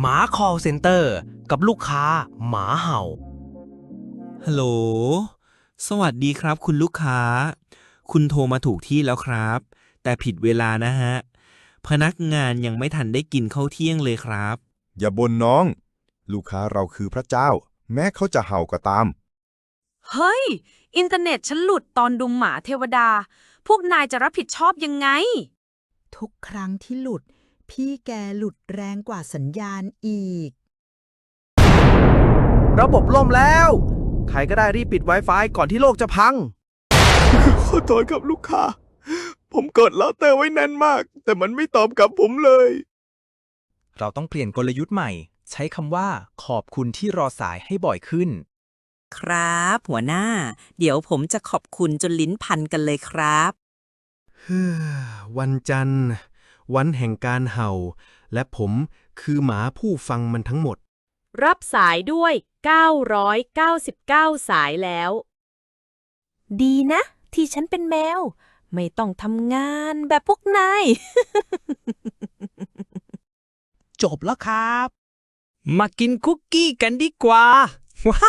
หมา call center กับลูกค้าหมาเห่า ฮัลโหล สวัสดีครับคุณลูกค้า คุณโทรมาถูกที่แล้วครับ แต่ผิดเวลานะฮะ พนักงานยังไม่ทันได้กินข้าวเที่ยงเลยครับ อย่าบ่นน้อง ลูกค้าเราคือพระเจ้า แม้เขาจะเห่าก็ตาม เฮ้ย อินเทอร์เน็ตฉันหลุดตอนดุมหมาเทวดา พวกนายจะรับผิดชอบยังไง ทุกครั้งที่หลุด พี่แกหลุดแรงกว่าสัญญาณอีก ระบบล่มแล้ว ใครก็ได้รีบปิด Wi-Fi ก่อนที่โลกจะพัง ขอโทษครับลูกค้า ผมกดแล้วแต่ไว้แน่นมาก แต่มันไม่ตอบกลับผมเลย เราต้องเปลี่ยนกลยุทธ์ใหม่ ใช้คำว่า ขอบคุณที่รอสายให้บ่อยขึ้น ครับ หัวหน้า เดี๋ยวผมจะขอบคุณจนลิ้นพันกันเลยครับเฮ้อวันจันทร์ วันแห่งการเห่า และผมคือหมาผู้ฟังมันทั้งหมด รับสายด้วย 999 สายแล้ว ดีนะ ที่ฉันเป็นแมว ไม่ต้องทำงานแบบพวกนาย จบแล้วครับ มากินคุกกี้กันดีกว่า ว้า